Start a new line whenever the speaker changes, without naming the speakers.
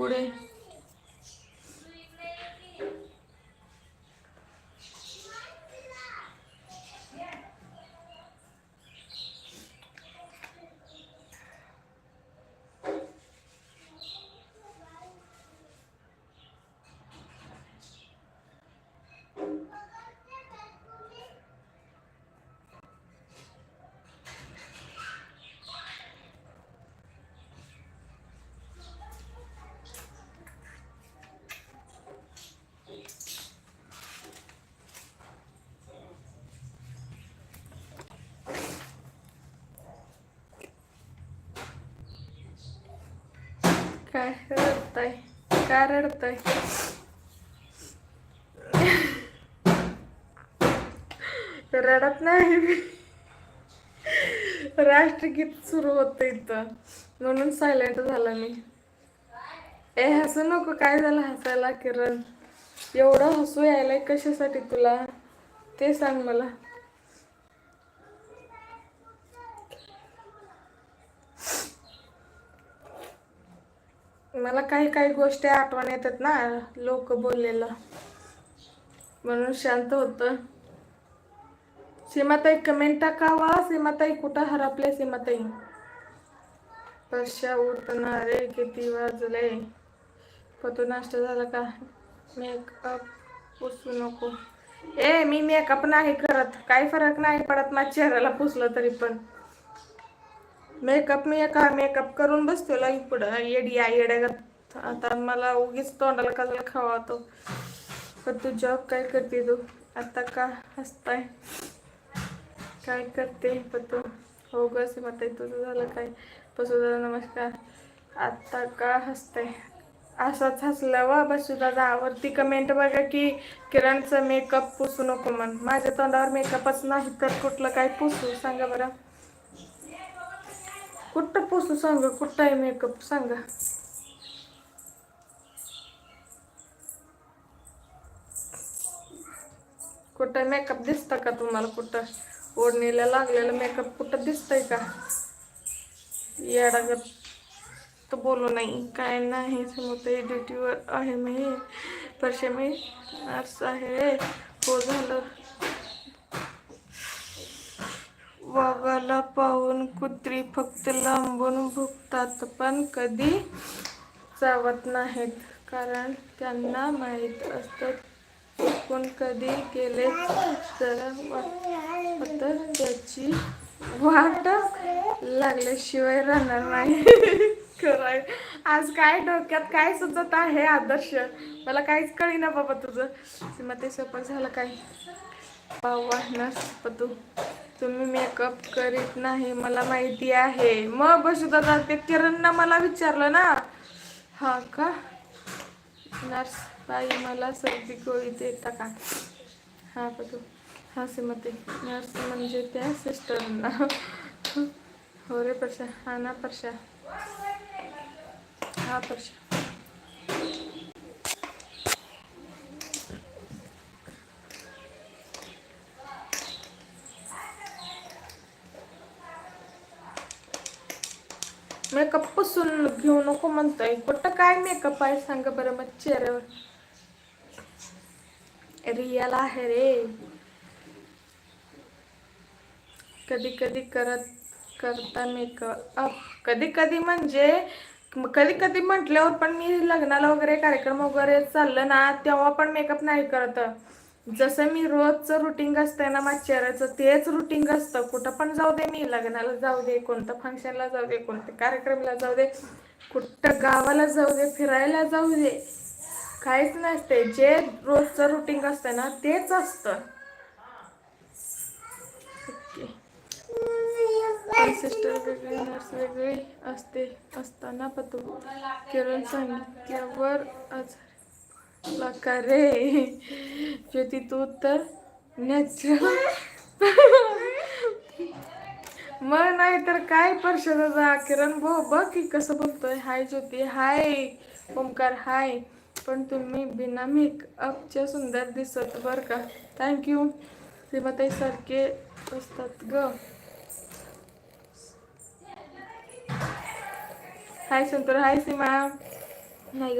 पुढे काय रडताय. काय रडताय? रडत नाही मी. राष्ट्रगीत सुरू होतं इथं. म्हणून सायलेंट झाला मी. ए हसू नको. काय झालं हसायला? किरण. एवढं हसू यायलंय कशासाठी तुला? ते सांग मला. मला काही काही गोष्टी आठवण येतात ना. लोक बोललेलं. म्हणून शांत होतं. सीमाताई कमेंट टाकावा. सीमाताई कुठं हरपले सीमाताई? परशा उठणारे किती वाजले? पतू नाश्ता झाला का? मेकअप पुसू नको. ए मी मेकअप नाही करत. काही फरक नाही पडत. माझ्या चेहऱ्याला पुसलं तरी पण. मेकअप मी एका मेकअप करून बसतो लाई पुढं. येडी या येड्यागत आता मला उगीच तोंडाला कचरा खावा तो पण तू जॉब काय करते तू? आता का हसताय? काय करते? पण तू हो ग मत तुझं झालं काय? बसुदादा नमस्कार. आता का हसताय? असाच हसला वा बसुदादा आवडती कमेंट बघा की किरणचं मेकअप पुसू नको म्हण. माझ्या तोंडावर मेकअपच नाही तर कुठलं काय पुसू? सांगा बरं. कुठं पुसू सांगा कुठं आहे मेकअप सांगा. कुठं मेकअप दिसता का तुम्हाला कुठं? ओढणीला लागलेलं मेकअप कुठं दिसतंय का? येडागत तर बोलू नाही. काय नाही समोर ड्युटीवर आहे मी. परशे मी नर्स आहे. हो झालं. वागाला वाघाला पाहून कुत्री फक्त लांबून भुकतात पण कधी चावत नाहीत. कारण त्यांना माहीत असतं चुकून कधी गेले तर त्याची वाट लागल्याशिवाय राहणार नाही. खरंय. आज काय डोक्यात काय सुचत आहे आदर्श? मला काहीच कळीना बाबा तुझं. मग ते सोपं झालं काय वाहणार पतू. तुम्ही मेकअप करीत नाही मला माहिती आहे. मग बसू दादा ते किरणनं मला विचारलं ना. हा का? नर्स बाई मला सर्दी गोळी देता का? हा बघू हा सीमते नर्स म्हणजे त्या सिस्टरना. हो रे परशा हा ना परशा हा परशा मेकअप पुसून घेऊ नको म्हणतोय. कुठं काय मेकअप आहे सांगा बरं मग चेहऱ्यावर. रियाला आहे रे. कधी कधी करत करता मेकअप. कधी कधी म्हणजे कधी कधी म्हटल्यावर पण मी लग्नाला वगैरे कार्यक्रम वगैरे चाललं ना तेव्हा पण मेकअप नाही करत. जसं मी रोजचं रुटीन असतंय ना माझ्या तेच रुटीन असतं कुठं पण जाऊ दे मी लग्नाला जाऊ दे कोणतं फंक्शनला जाऊ दे कोणत्या कार्यक्रमाला जाऊ दे कुठं गावाला जाऊ दे फिरायला जाऊ दे. काहीच नसते. जे रोजचं रुटीन असतं ना तेच असतं. सिस्टर वेगळी नर्स वेगळी असते असताना पतू किरण सांगितल्यावर आज का रे. ज्योती तू तर नॅचरल मग नाही तर काय परशदाचा किरण भो बघ की कसं बोलतोय. हाय ज्योती हाय. ओमकार हाय. पण तुम्ही बिना मेकअपच्या सुंदर दिसत बरं का? थँक्यू श्रीमताई सारखे असतात ग. हाय संतोर हाय सीमा. नाही